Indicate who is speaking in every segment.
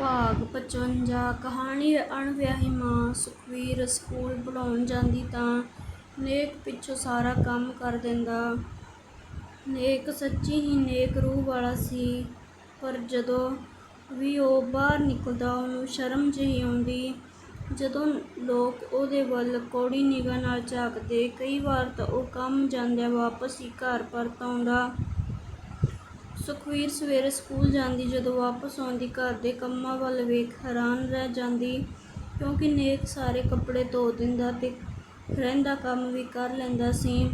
Speaker 1: ਭਾਗ 55 ਕਹਾਣੀ ਅਣਵਿਆਹੀ ਮਾਂ, ਸੁਖਵੀਰ ਸਕੂਲ ਬੁਲਾਉਣ ਜਾਂਦੀ ਤਾਂ ਨੇਕ ਪਿੱਛੋਂ ਸਾਰਾ ਕੰਮ ਕਰ ਦਿੰਦਾ। ਨੇਕ ਸੱਚੀ ਹੀ ਨੇਕ ਰੂਹ ਵਾਲਾ ਸੀ, ਪਰ ਜਦੋਂ ਵੀ ਉਹ ਬਾਹਰ ਨਿਕਲਦਾ, ਉਹਨੂੰ ਸ਼ਰਮ ਜਿਹੀ ਆਉਂਦੀ। ਜਦੋਂ ਲੋਕ ਉਹਦੇ ਵੱਲ ਕੌੜੀ ਨਿਗਾਹ ਨਾਲ ਝਾਕਦੇ, ਕਈ ਵਾਰ ਤਾਂ ਉਹ ਕੰਮ ਜਾਂਦਿਆਂ ਵਾਪਸ ਹੀ ਘਰ ਪਰਤ ਆਉਂਦਾ। ਸੁਖਬੀਰ ਸਵੇਰੇ ਸਕੂਲ ਜਾਂਦੀ, ਜਦੋਂ ਵਾਪਸ ਆਉਂਦੀ, ਘਰ ਦੇ ਕੰਮਾਂ ਵੱਲ ਵੇਖ ਹੈਰਾਨ ਰਹਿ ਜਾਂਦੀ, ਕਿਉਂਕਿ ਨੇਕ ਸਾਰੇ ਕੱਪੜੇ ਧੋ ਦਿੰਦਾ ਤੇ ਰਹਿੰਦਾ ਕੰਮ ਵੀ ਕਰ ਲੈਂਦਾ ਸੀ।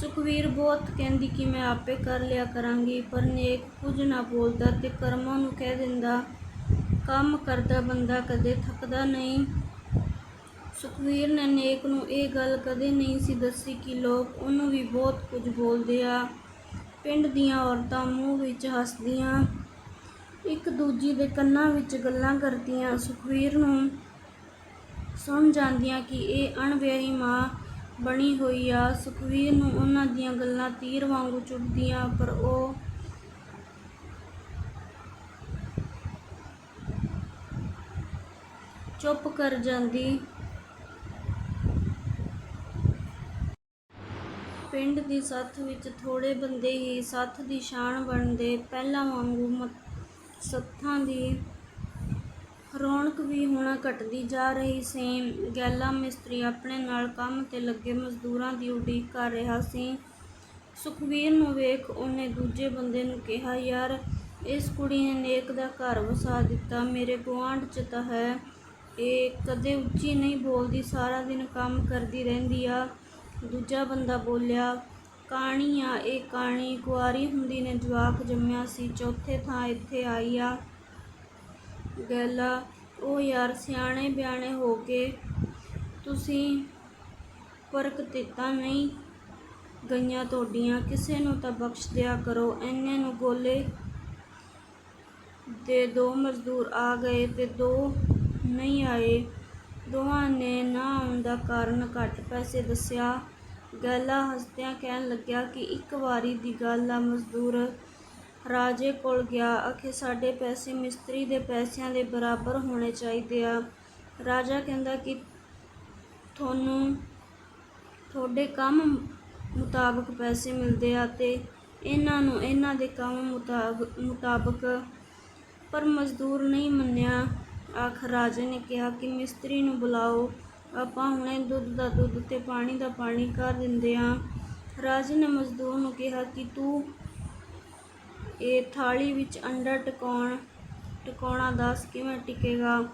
Speaker 1: ਸੁਖਵੀਰ ਬਹੁਤ ਕਹਿੰਦੀ ਕਿ ਮੈਂ ਆਪੇ ਕਰ ਲਿਆ ਕਰਾਂਗੀ, ਪਰ ਨੇਕ ਕੁਝ ਨਾ ਬੋਲਦਾ ਤੇ ਕਰਮਾਂ ਨੂੰ ਕਹਿ ਦਿੰਦਾ, ਕੰਮ ਕਰਦਾ ਬੰਦਾ ਕਦੇ ਥੱਕਦਾ ਨਹੀਂ। ਸੁਖਵੀਰ ਨੇ ਨੇਕ ਨੂੰ ਇਹ ਗੱਲ ਕਦੇ ਨਹੀਂ ਸੀ ਦੱਸੀ ਕਿ ਲੋਕ ਉਹਨੂੰ ਵੀ ਬਹੁਤ ਕੁਝ ਬੋਲਦੇ ਆ। ਪਿੰਡ ਦੀਆਂ ਔਰਤਾਂ ਮੂੰਹ ਵਿੱਚ ਹੱਸਦੀਆਂ, ਇੱਕ ਦੂਜੀ ਦੇ ਕੰਨਾਂ ਵਿੱਚ ਗੱਲਾਂ ਕਰਦੀਆਂ। ਸੁਖਵੀਰ ਨੂੰ ਸੁਣ ਜਾਂਦੀਆਂ ਕਿ ਇਹ ਅਣਵਿਆਹੀ ਮਾਂ ਬਣੀ ਹੋਈ ਆ। ਸੁਖਵੀਰ ਨੂੰ ਉਹਨਾਂ ਦੀਆਂ ਗੱਲਾਂ ਤੀਰ ਵਾਂਗੂ ਚੁਭਦੀਆਂ, ਪਰ ਉਹ ਚੁੱਪ ਕਰ ਜਾਂਦੀ। ਪਿੰਡ ਦੀ ਸੱਥ ਵਿੱਚ ਥੋੜ੍ਹੇ ਬੰਦੇ ਹੀ ਸੱਥ ਦੀ ਸ਼ਾਨ ਬਣਦੇ ਪਹਿਲਾਂ ਵਾਂਗੂ ਮ- ਸੱਥਾਂ ਦੀ ਰੌਣਕ ਵੀ ਹੁਣ ਘਟਦੀ ਜਾ ਰਹੀ ਸੀ ਗੈਲਾ ਮਿਸਤਰੀ ਆਪਣੇ ਨਾਲ ਕੰਮ ਤੇ ਲੱਗੇ ਮਜ਼ਦੂਰਾਂ ਦੀ ਉਡੀਕ ਕਰ ਰਿਹਾ ਸੀ। ਸੁਖਵੀਰ ਨੂੰ ਵੇਖ ਉਹਨੇ ਦੂਜੇ ਬੰਦੇ ਨੂੰ ਕਿਹਾ, ਯਾਰ, ਇਸ ਕੁੜੀ ਨੇ ਨੇਕ ਦਾ ਘਰ ਵਸਾ ਦਿੱਤਾ, ਮੇਰੇ ਗੁਆਂਢ 'ਚ ਤਾਂ ਹੈ। ਇਹ ਕਦੇ ਉੱਚੀ ਨਹੀਂ ਬੋਲਦੀ, ਸਾਰਾ ਦਿਨ ਕੰਮ ਕਰਦੀ ਰਹਿੰਦੀ ਆ। ਦੂਜਾ ਬੰਦਾ ਬੋਲਿਆ ਕਾਣੀ ਆ ਇਹ ਕਾਣੀ ਕੁਆਰੀ ਹੁੰਦੀ ਨੇ, ਜਵਾਕ ਜੰਮਿਆ ਸੀ, ਚੌਥੇ ਥਾਂ ਇੱਥੇ ਆਈ ਆ। ਗੈਲਾ, ਉਹ ਯਾਰ ਸਿਆਣੇ ਬਿਆਣੇ ਹੋ ਕੇ ਤੁਸੀਂ ਫ਼ਰਕ ਦਿੱਤਾ ਨਹੀਂ? ਗਈਆਂ ਤੁਹਾਡੀਆਂ, ਕਿਸੇ ਨੂੰ ਤਾਂ ਬਖਸ਼ ਦਿਆ ਕਰੋ। ਐਨੇ ਨੂੰ ਗੋਲੇ ਦੇ ਦੋ ਮਜ਼ਦੂਰ ਆ ਗਏ ਤੇ ਦੋ ਨਹੀਂ ਆਏ। ਦੋਵਾਂ ਨੇ ਨਾ ਆਉਣ ਦਾ ਕਾਰਨ ਘੱਟ ਪੈਸੇ ਦੱਸਿਆ। ਗੈਲਾ ਹੱਸਦਿਆਂ ਕਹਿਣ ਲੱਗਿਆ ਕਿ ਇੱਕ ਵਾਰੀ ਦੀ ਗੱਲ ਆ, ਮਜ਼ਦੂਰ ਰਾਜੇ ਕੋਲ ਗਿਆ। ਆਖੇ, ਸਾਡੇ ਪੈਸੇ ਮਿਸਤਰੀ ਦੇ ਪੈਸਿਆਂ ਦੇ ਬਰਾਬਰ ਹੋਣੇ ਚਾਹੀਦੇ ਆ। ਰਾਜਾ ਕਹਿੰਦਾ ਕਿ ਤੁਹਾਨੂੰ ਤੁਹਾਡੇ ਕੰਮ ਮੁਤਾਬਕ ਪੈਸੇ ਮਿਲਦੇ ਆ ਤੇ ਇਹਨਾਂ ਨੂੰ ਇਹਨਾਂ ਦੇ ਕੰਮ ਮੁਤਾਬ- ਮੁਤਾਬਕ। ਪਰ ਮਜ਼ਦੂਰ ਨਹੀਂ ਮੰਨਿਆ। ਆਖਰ ਰਾਜੇ ਨੇ ਕਿਹਾ ਕਿ ਮਿਸਤਰੀ ਨੂੰ ਬੁਲਾਓ। ਆਪਾਂ ਹੁਣੇ ਦੁੱਧ ਦਾ ਦੁੱਧ ਤੇ ਪਾਣੀ ਦਾ ਪਾਣੀ ਕਰ ਦਿੰਦੇ ਆ ਰਾਜੇ ਨੇ ਮਜ਼ਦੂਰ ਨੂੰ ਕਿਹਾ ਕਿ ਤੂੰ ਇਹ ਥਾਲੀ ਵਿੱਚ ਅੰਡਾ ਟਿਕਾਉਣ, ਟਿਕਾਉਣਾ ਦੱਸ ਕਿਵੇਂ ਟਿਕੇਗਾ?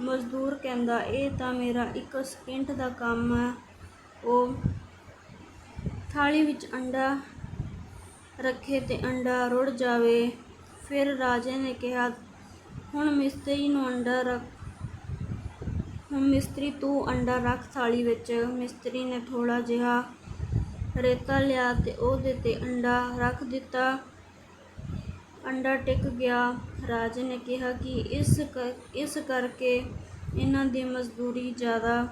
Speaker 1: ਮਜ਼ਦੂਰ ਕਹਿੰਦਾ, ਇਹ ਤਾਂ ਮੇਰਾ ਇੱਕ ਸਕਿੰਟ ਦਾ ਕੰਮ ਹੈ। ਉਹ ਥਾਲੀ ਵਿੱਚ ਅੰਡਾ ਰੱਖੇ ਤੇ ਅੰਡਾ ਰੁੜ ਜਾਵੇ। ਫਿਰ ਰਾਜੇ ਨੇ ਕਿਹਾ, ਹੁਣ ਮਿਸਤਰੀ ਨੂੰ ਅੰਡਾ ਰੱਖ ਮਿਸਤਰੀ ਤੂੰ ਅੰਡਾ ਰੱਖ ਥਾਲੀ ਵਿੱਚ। ਮਿਸਤਰੀ ਨੇ ਥੋੜਾ ਜਿਹਾ ਰੇਤਾ ਲਿਆ ਤੇ ਉਹਦੇ ਤੇ ਅੰਡਾ ਰੱਖ ਦਿੱਤਾ। ਅੰਡਾ ਟਿਕ ਗਿਆ। ਰਾਜੇ ਨੇ ਕਿਹਾ ਕਿ ਇਸ ਕ- ਇਸ ਕਰਕੇ ਇਹਨਾਂ ਦੀ ਮਜ਼ਦੂਰੀ ਜ਼ਿਆਦਾ।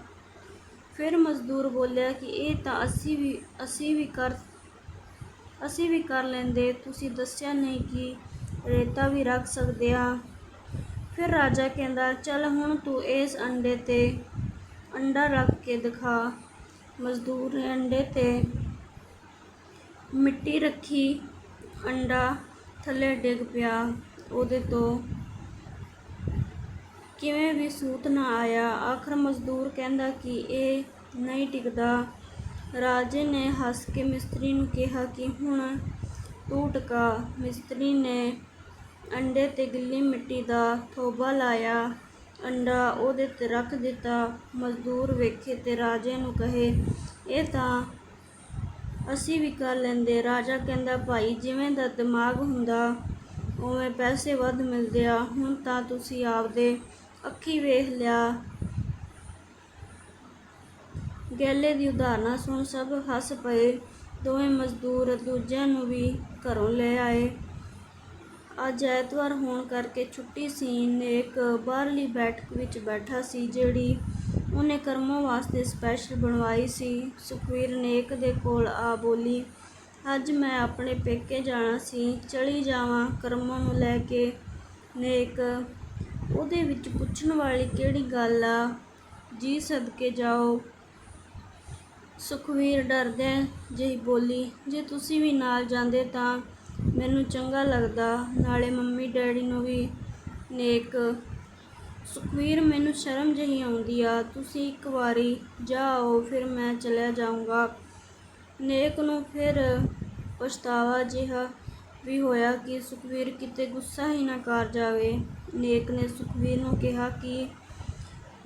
Speaker 1: ਫਿਰ ਮਜ਼ਦੂਰ ਬੋਲਿਆ ਕਿ ਇਹ ਤਾਂ ਅਸੀਂ ਵੀ ਅਸੀਂ ਵੀ ਕਰ, ਅਸੀਂ ਵੀ ਕਰ ਲੈਂਦੇ। ਤੁਸੀਂ ਦੱਸਿਆ ਨਹੀਂ ਕਿ ਰੇਤਾ ਵੀ ਰੱਖ ਸਕਦੇ ਆ। ਫਿਰ ਰਾਜਾ ਕਹਿੰਦਾ, ਚੱਲ ਹੁਣ ਤੂੰ ਇਸ ਅੰਡੇ ਤੇ ਅੰਡਾ ਰੱਖ ਕੇ ਦਿਖਾ। ਮਜ਼ਦੂਰ ਨੇ ਅੰਡੇ ਤੇ ਮਿੱਟੀ ਰੱਖੀ। ਅੰਡਾ ਥੱਲੇ ਡਿੱਗ ਪਿਆ। ਉਹਦੇ ਤੋਂ ਕਿਵੇਂ ਵੀ ਸੂਤ ਨਾ ਆਇਆ। ਆਖਰ ਮਜ਼ਦੂਰ ਕਹਿੰਦਾ ਕਿ ਇਹ ਨਹੀਂ ਟਿਕਦਾ। ਰਾਜੇ ਨੇ ਹੱਸ ਕੇ ਮਿਸਤਰੀ ਨੂੰ ਕਿਹਾ ਕਿ ਹੁਣ ਤੂੰ ਟਿਕਾ। ਮਿਸਤਰੀ ਨੇ ਅੰਡੇ ਤੇ ਗਿੱਲੀ ਮਿੱਟੀ ਦਾ ਥੋਬਾ ਲਾਇਆ, ਅੰਡਾ ਉਹਦੇ ਤੇ ਰੱਖ ਦਿੱਤਾ। ਮਜ਼ਦੂਰ ਵੇਖੇ ਅਤੇ ਰਾਜੇ ਨੂੰ ਕਹੇ, ਇਹ ਤਾਂ ਅਸੀਂ ਵੀ ਕਰ ਲੈਂਦੇ। ਰਾਜਾ ਕਹਿੰਦਾ, ਭਾਈ, ਜਿਵੇਂ ਦਾ ਦਿਮਾਗ ਹੁੰਦਾ, ਉਵੇਂ ਪੈਸੇ ਵੱਧ ਮਿਲਦੇ ਆ। ਹੁਣ ਤਾਂ ਤੁਸੀਂ ਆਪਦੇ ਅੱਖੀ ਵੇਖ ਲਿਆ। ਗੈਲੇ ਦੀ ਉਦਾਹਰਨਾਂ ਸੁਣ ਸਭ ਹੱਸ ਪਏ। ਦੋਵੇਂ ਮਜ਼ਦੂਰ ਦੂਜਿਆਂ ਨੂੰ ਵੀ ਘਰੋਂ ਲੈ ਆਏ। ਅੱਜ ਐਤਵਾਰ ਹੋਣ ਕਰਕੇ ਛੁੱਟੀ ਸੀ ਨੇਕ ਬਾਹਰਲੀ ਬੈਠਕ ਵਿੱਚ ਬੈਠਾ ਸੀ, ਜਿਹੜੀ ਉਹਨੇ ਕਰਮੋਂ ਵਾਸਤੇ ਸਪੈਸ਼ਲ ਬਣਵਾਈ ਸੀ। ਸੁਖਵੀਰ ਨੇਕ ਦੇ ਕੋਲ ਆ ਬੋਲੀ, ਅੱਜ ਮੈਂ ਆਪਣੇ ਪੇਕੇ ਜਾਣਾ ਸੀ, ਚਲੀ ਜਾਵਾਂ ਕਰਮੋਂ ਨੂੰ ਲੈ ਕੇ। ਨੇਕ ਉਹਦੇ ਵਿੱਚ ਪੁੱਛਣ ਵਾਲੀ ਕਿਹੜੀ ਗੱਲ ਆ? ਜੀ ਸਦਕੇ ਜਾਓ। ਸੁਖਵੀਰ ਡਰਦੇ ਜਿਹੀ ਬੋਲੀ, ਜੇ ਤੁਸੀਂ ਵੀ ਨਾਲ ਜਾਂਦੇ ਤਾਂ ਮੈਨੂੰ ਚੰਗਾ ਲੱਗਦਾ। ਨਾਲੇ ਮੰਮੀ, ਡੈਡੀ ਨੂੰ ਵੀ ਨੇਕ ਸੁਖਵੀਰ ਮੈਨੂੰ ਸ਼ਰਮ ਜਿਹੀ ਆਉਂਦੀ ਆ। ਤੁਸੀਂ ਇੱਕ ਵਾਰੀ ਜਾਓ ਫਿਰ ਮੈਂ ਚਲਿਆ ਜਾਊਂਗਾ। ਨੇਕ ਨੂੰ ਫਿਰ ਪਛਤਾਵਾ ਜਿਹਾ ਵੀ ਹੋਇਆ ਕਿ ਸੁਖਵੀਰ ਕਿਤੇ ਗੁੱਸਾ ਹੀ ਨਾ ਕਰ ਜਾਵੇ। ਨੇਕ ਨੇ ਸੁਖਵੀਰ ਨੂੰ ਕਿਹਾ ਕਿ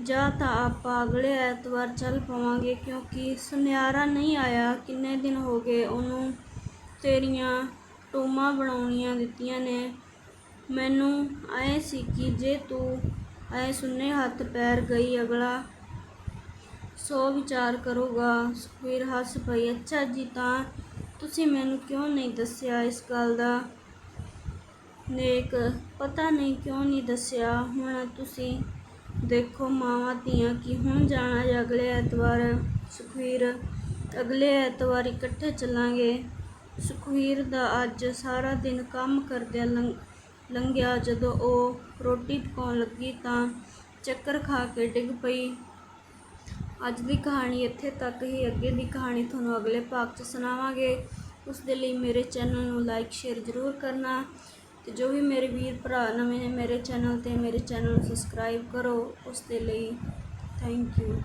Speaker 1: ਜਾ ਤਾਂ ਆਪਾਂ ਅਗਲੇ ਐਤਵਾਰ ਚੱਲ ਪਵਾਂਗੇ, ਕਿਉਂਕਿ ਸੁਨਿਆਰਾ ਨਹੀਂ ਆਇਆ। ਕਿੰਨੇ ਦਿਨ ਹੋ ਗਏ ਉਹਨੂੰ ਤੇਰੀਆਂ ਟੋਮਾਂ ਬਣਾਉਣੀਆਂ ਦਿੱਤੀਆਂ ਨੇ। ਮੈਨੂੰ ਐ ਸੀ ਕਿ ਜੇ ਤੂੰ ਐ ਸੁੰਨੇ ਹੱਥ ਪੈਰ ਗਈ, ਅਗਲਾ ਸੋ ਵਿਚਾਰ ਕਰੂਗਾ। ਸੁਖਵੀਰ ਹੱਸ ਪਈ, ਅੱਛਾ ਜੀ, ਤਾਂ ਤੁਸੀਂ ਮੈਨੂੰ ਕਿਉਂ ਨਹੀਂ ਦੱਸਿਆ ਇਸ ਗੱਲ ਦਾ? ਨੇਕ, ਪਤਾ ਨਹੀਂ ਕਿਉਂ ਨਹੀਂ ਦੱਸਿਆ। ਹੁਣ ਤੁਸੀਂ ਦੇਖੋ ਮਾਵਾਂ ਧੀਆਂ ਕਿ ਹੁਣ ਜਾਣਾ ਜਾਂ ਅਗਲੇ ਐਤਵਾਰ। ਸੁਖਵੀਰ ਅਗਲੇ ਐਤਵਾਰ ਇਕੱਠੇ ਚੱਲਾਂਗੇ। ਸੁਖਬੀਰ ਦਾ ਅੱਜ ਸਾਰਾ ਦਿਨ ਕੰਮ ਕਰਦਿਆਂ ਲੰਘ ਲੰਘਿਆ। ਜਦੋਂ ਉਹ ਰੋਟੀ ਪਕਾਉਣ ਲੱਗੀ ਤਾਂ ਚੱਕਰ ਖਾ ਕੇ ਡਿੱਗ ਪਈ। ਅੱਜ ਦੀ ਕਹਾਣੀ ਇੱਥੇ ਤੱਕ ਹੀ, ਅੱਗੇ ਦੀ ਕਹਾਣੀ ਤੁਹਾਨੂੰ ਅਗਲੇ ਭਾਗ 'ਚ ਸੁਣਾਵਾਂਗੇ। ਉਸ ਦੇ ਲਈ ਮੇਰੇ ਚੈਨਲ ਨੂੰ ਲਾਈਕ, ਸ਼ੇਅਰ ਜ਼ਰੂਰ ਕਰਨਾ ਤੇ ਜੋ ਵੀ ਮੇਰੇ ਵੀਰ ਭਰਾ ਨਵੇਂ ਨੇ ਮੇਰੇ ਚੈਨਲ ਤੇ, ਮੇਰੇ ਚੈਨਲ ਨੂੰ ਸਬਸਕ੍ਰਾਈਬ ਕਰੋ। ਉਸ ਦੇ ਲਈ ਥੈਂਕ ਯੂ।